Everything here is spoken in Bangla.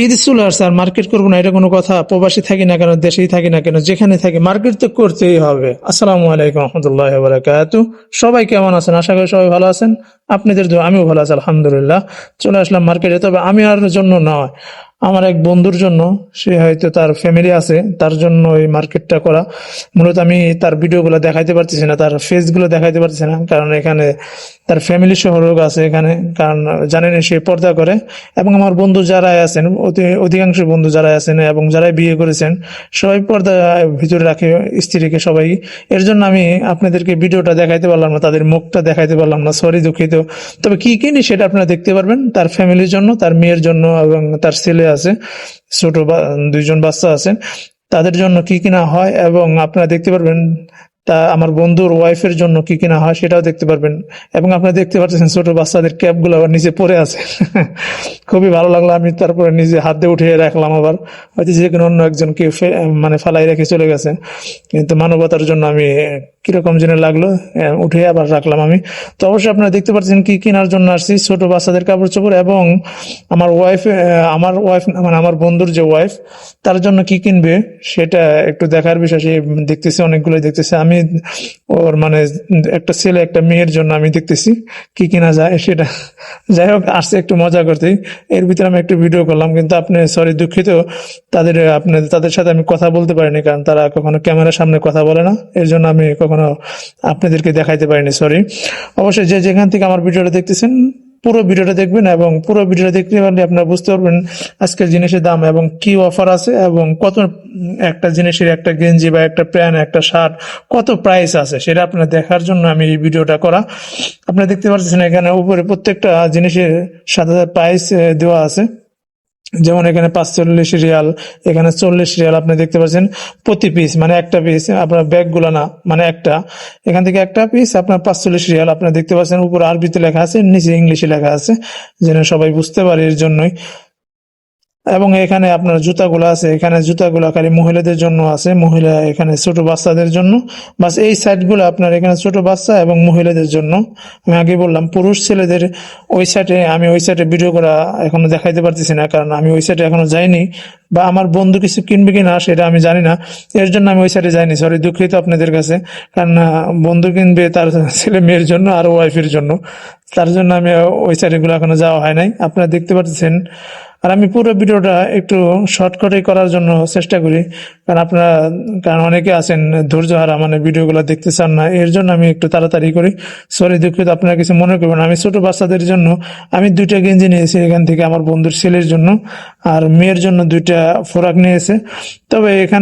ঈদ চলে আসছে আর মার্কেট করব না, এটা কোনো কথা। প্রবাসী থাকি না কেন, দেশেই থাকি না কেন, যেখানে থাকি মার্কেট তো করতেই হবে। আসসালামু আলাইকুম রহমতুল্লাহ বারাকাতু। সবাই কেমন আছেন? আশা করি সবাই ভালো আছেন। আপনাদের আমিও ভালো আছি, আলহামদুলিল্লাহ। চলে আসলাম মার্কেটে তবে আমি আর জন্য নয়। আমার এক বন্ধুর জন্য, সে হয়তো তার ফ্যামিলি আছে, তার জন্য এই মার্কেটটা করা। মূলত আমি তার ভিডিওগুলো দেখাইতে পারতেছি না, তার ফেসগুলো দেখাইতে পারতেছি না, কারণ এখানে তার ফ্যামিলি সহ লোক আছে এখানে, কারণ জানেন সে পর্দা করে। এবং আমার বন্ধু যারা আছেন অধিকাংশ বন্ধু যারা আছেন এবং যারা বিয়ে করেছেন, সবাই পর্দা ভিতরে রাখে স্ত্রীকে সবাই। এর জন্য আমি আপনাদেরকে ভিডিওটা দেখাইতে পারলাম না, তাদের মুখটা দেখাইতে পারলাম না সরি দুঃখিত। তবে কি কিনি সেটা আপনারা দেখতে পারবেন, তার ফ্যামিলির জন্য, তার মেয়ের জন্য এবং তার ছেলে আছে ছোট দুইজন বাচ্চা আছেন, তাদের জন্য কি কিনা হয় এবং আপনারা দেখতে পারবেন, তা আমার বন্ধুর ওয়াইফের জন্য কি কিনা হয় সেটাও দেখতে পারবেন। এবং আপনারা দেখতে পাচ্ছেন ছোট বাচ্চাদের ক্যাপগুলো আবার নিচে পড়ে আছে। খুবই ভালো লাগল, আমি তারপরে নিজে হাত দিয়ে উঠিয়ে রাখলাম আবার। হয়তো যে কোনো অন্য একজনকে ফে- মানে ফালাই রেখে চলে গেছে। কিন্তু মানবতার জন্য আমি কীরকম যেন লাগল উঠে আবার রাখলাম আমি। তো অবশ্যই আপনারা দেখতে পাচ্ছেন কি কেনার জন্য আসছি, ছোট বাচ্চাদের কাপড় চোপড় এবং আমার ওয়াইফ আমার ওয়াইফ মানে আমার বন্ধুর যে ওয়াইফ তার জন্য কি কিনবে সেটা একটু দেখার বিষয়, সে দেখতেছি অনেকগুলো দেখতেছে। আমি ওর মানে একটা ছেলে, একটা মেয়ের জন্য আমি দেখতেছি কি কিনা যায় সেটা। যাই হোক, আসছে একটু মজা করতে। এর ভিতরে আমি একটু ভিডিও করলাম, কিন্তু আপনি সরি দুঃখিত। তাদের আপনি তাদের সাথে আমি কথা বলতে পারিনি, কারণ তারা কখনো ক্যামেরার সামনে কথা বলে না। এর জন্য আমি কখনো আপনাদেরকে দেখাইতে পারিনি সরি অবশ্যই যে যেখান থেকে আমার ভিডিওটা দেখতেছেন, পুরো ভিডিওটা দেখবেন এবং পুরো ভিডিওটা দেখতে পারলে আপনারা বুঝতে পারবেন আজকের জিনিসের দাম এবং কি অফার আছে এবং কত একটা জিনিসের একটা গেঞ্জি বা একটা প্যান্ট, একটা শার্ট, কত প্রাইস আছে সেটা আপনারা দেখার জন্য আমি এই ভিডিওটা করা। আপনারা দেখতে পাচ্ছেন এখানে উপরে প্রত্যেকটা জিনিসের সাথে প্রাইস দেওয়া আছে। যেমন এখানে পাঁচচল্লিশ রিয়াল, এখানে চল্লিশ রিয়াল আপনি দেখতে পাচ্ছেন। প্রতি পিস মানে একটা পিস আপনার ব্যাগগুলো না মানে একটা। এখান থেকে একটা পিস আপনার পাঁচচল্লিশ রিয়াল আপনার দেখতে পাচ্ছেন। উপরে আরবিতে লেখা আছে, নিচে ইংলিশে লেখা আছে, যেন সবাই বুঝতে পারে এর জন্যই। এবং এখানে আপনার জুতাগুলো আছে, এখানে জুতাগুলো খালি মহিলাদের জন্য আছে, মহিলা এখানে ছোট বাচ্চাদের জন্য। বাস এই সাইডগুলো আপনার এখানে ছোট বাচ্চা এবং মহিলাদের জন্য। আমি আগে বললাম, পুরুষ ছেলেদের ওই সাইডে, আমি ওই সাইডে ভিডিও করা এখনও দেখাইতে পারতেছি না, কারণ আমি ওই সাইডে এখনও যাইনি। বা আমার বন্ধু কিছু কিনবে কিনা সেটা আমি জানি না। এর জন্য আমি ওই সাইডে যাইনি সরি দুঃখিত আপনাদের কাছে। কারণ বন্ধু কিনবে তার ছেলে মেয়ের জন্য আর ওয়াইফের জন্য। তার জন্য আমি ওই সাইডে গুলো এখনও যাওয়া হয় নাই। আপনারা দেখতে পাচ্ছেন আর আমি পুরো ভিডিওটা একটু শর্ট করে করার জন্য চেষ্টা করি। কারণ আপনারা, কারণ অনেকে আছেন ধৈর্য হারা মানে ভিডিওগুলো দেখতে চান না, এর জন্য আমি একটু তাড়াতাড়ি করি। সরি দুঃখিত, আপনারা কিছু মনে করবেন। আমি ছোট বাচ্চাদের জন্য, আমি দুইটা গেঞ্জি নিয়েছি এখান থেকে আমার বন্ধুর ছেলের জন্য, আর মেয়ের জন্য দুইটা ফোরাক নিয়েছে। তবে এখানে